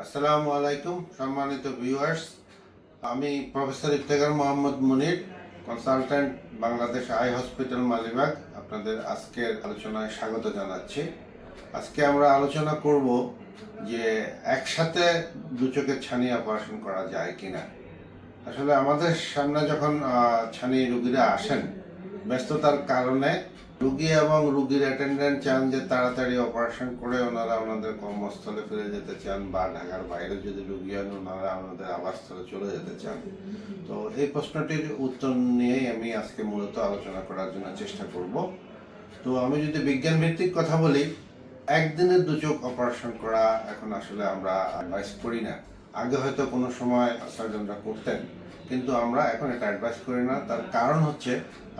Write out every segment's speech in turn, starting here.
আসসালামু আলাইকুম, সম্মানিত ভিউয়ার্স আমি professor Iftekhar Mohammad Munir consultant Bangladesh eye hospital Malibagh. আপনাদের আজকের আলোচনায় স্বাগত জানাচ্ছি। আজকে আমরা আলোচনা করব যে একসাথে দু চোখের ছানি অপারেশন করা যায় কিনা। আসলে আমাদের সামনে যখন ছানি রুগীরা আসেন ব্যস্ততার কারণে রুগী এবং রুগীর অ্যাটেন্ডেন্ট চান যে তাড়াতাড়ি অপারেশন করে ওনারা ওনাদের কর্মস্থলে ফিরে যেতে চান বা ঢাকার বাইরে যদি রুগী হন, ওনারা ওনাদের আবাসস্থলে চলে যেতে চান। তো এই প্রশ্নটির উত্তর নিয়েই আমি আজকে মূলত আলোচনা করার জন্য চেষ্টা করব। তো আমি যদি বিজ্ঞান ভিত্তিক কথা বলি, একদিনে দু চোখ অপারেশন করা এখন আসলে আমরা অ্যাডভাইস করি না। আগে হয়তো কোনো সময় সার্জনরা করতেন, কিন্তু আমরা এখন এটা অ্যাডভাইস করি না। তার কারণ হচ্ছে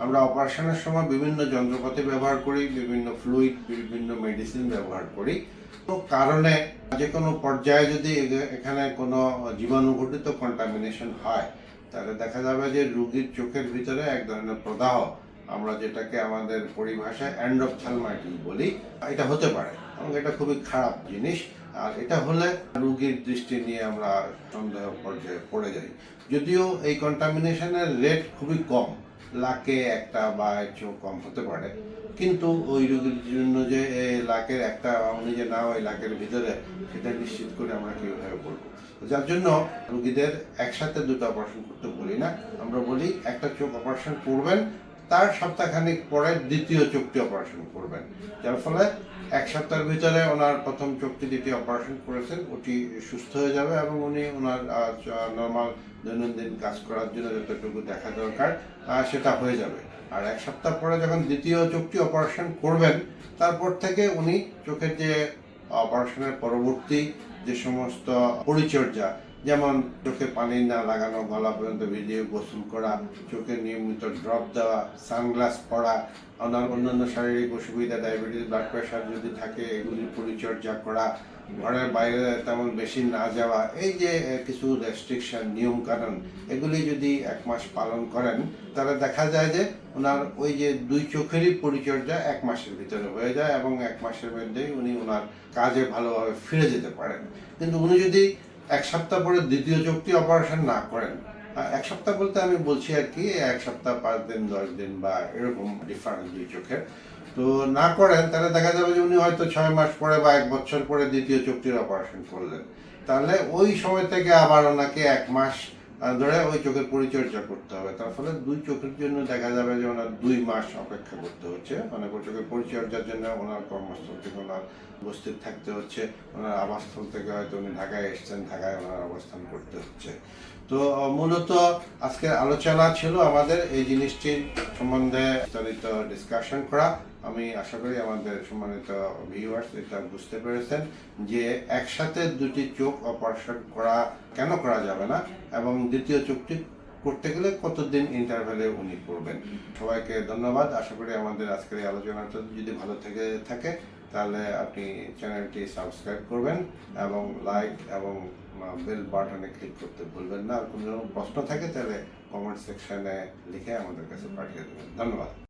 আমরা অপারেশনের সময় বিভিন্ন যন্ত্রপাতি ব্যবহার করি, বিভিন্ন ফ্লুইড বিভিন্ন মেডিসিন ব্যবহার করি। তো কারণে যে কোনো পর্যায়ে যদি এখানে কোনো জীবাণুঘটিত কন্টামিনেশন হয়, তাহলে দেখা যাবে যে রুগীর চোখের ভিতরে এক ধরনের প্রদাহ আমরা যেটাকে আমাদের পরিভাষায় অ্যান্ডোপথালমাইটিস বলি, এটা হতে পারে। এবং এটা খুবই খারাপ জিনিস। আর এটা হলে রুগীর দৃষ্টি নিয়ে আমরা সন্দেহ পর্যায়ে পড়ে যাই। যদিও এই কন্টামিনেশনের রেট খুবই কম লাখে একটা বা চেয়েও কম হতে পারে। কিন্তু ওই রোগীর জন্য যে এ লাখের একটা উনি যে না ওই লাখের ভিতরে, সেটা নিশ্চিত করে আমরা কীভাবে বলব? যার জন্য রুগীদের একসাথে দুটো অপারেশন করতে বলি না। আমরা বলি, একটা চোখ অপারেশন করবেন তার সপ্তাহখানিক পরে দ্বিতীয় চোখটি অপারেশন করবেন। যার ফলে এক সপ্তাহের ভিতরে ওনার প্রথম চোখটি যেটি অপারেশন করেছেন, ওটি সুস্থ হয়ে যাবে এবং উনি ওনার নর্মাল দৈনন্দিন কাজ করার জন্য যতটুকু দেখা দরকার সেটা হয়ে যাবে। আর এক সপ্তাহ পরে যখন দ্বিতীয় চোখটি অপারেশন করবেন, তারপর থেকে উনি চোখের যে অপারেশনের পরবর্তী যে সমস্ত পরিচর্যা যেমন চোখে পানি না লাগানো, গলা পর্যন্ত ভিজিয়ে গোসল করা, চোখে নিয়মিত ড্রপ দেওয়া সানগ্লাস পরা, অন্যান্য শারীরিক অসুবিধা ডায়াবেটিস ব্লাড প্রেশার যদি থাকে এগুলির পরিচর্যা করা, ঘরের বাইরে তেমন বেশি না যাওয়া, এই যে কিছু রেস্ট্রিকশন নিয়ম কানুন এগুলি যদি এক মাস পালন করেন, তাহলে দেখা যায় যে, ওনার ওই যে দুই চোখেরই পরিচর্যা এক মাসের ভিতরে হয়ে যায় এবং এক মাসের মধ্যেই উনি ওনার কাজে ভালোভাবে ফিরে যেতে পারেন। কিন্তু উনি যদি এক সপ্তাহ পরে দ্বিতীয় চোখটি অপারেশন না করেন। এক সপ্তাহ বলতে আমি বলছি আর কি, এক সপ্তাহ, পাঁচ দিন, দশ দিন বা এরকম ডিফারেন্স দুই চোখের। তো না করেন, তাহলে দেখা যাবে যে উনি হয়তো ছয় মাস পরে বা এক বছর পরে দ্বিতীয় চোখটির অপারেশন করলেন। তাহলে ওই সময় থেকে আবার ওনাকে এক মাস ধরে ওই চোখের পরিচর্যা করতে হবে। তার ফলে দুই চোখের জন্য দেখা যাবে যে ওনার দুই মাস অপেক্ষা করতে হচ্ছে। মানে চোখের পরিচর্যার জন্য ওনার কর্মস্থল থেকে ওনার উপস্থিত থাকতে হচ্ছে। ওনার আবাসস্থল থেকে হয়তো উনি ঢাকায় এসছেন, ঢাকায় ওনার অবস্থান করতে হচ্ছে। তো মূলত আজকের আলোচনা ছিল আমাদের এই জিনিসটির সম্বন্ধে বিস্তারিত ডিসকাশন করা। আমি আশা করি আমাদের সম্মানিত ভিউয়ার্স এটা বুঝতে পেরেছেন যে একসাথে দুটি চোখ অপারেশন করা কেন করা যাবে না? এবং দ্বিতীয় চোখটি করতে গেলে কতদিন ইন্টারভ্যালে উনি করবেন? সবাইকে ধন্যবাদ। আশা করি আমাদের আজকের এই আলোচনাটা যদি ভালো থেকে থাকে, তাহলে আপনি চ্যানেলটি সাবস্ক্রাইব করবেন এবং লাইক এবং বেল বাটনে ক্লিক করতে ভুলবেন না। আর কোনো প্রশ্ন থাকে তাহলে কমেন্ট সেকশনে লিখে আমাদের কাছে পাঠিয়ে দেবেন। ধন্যবাদ।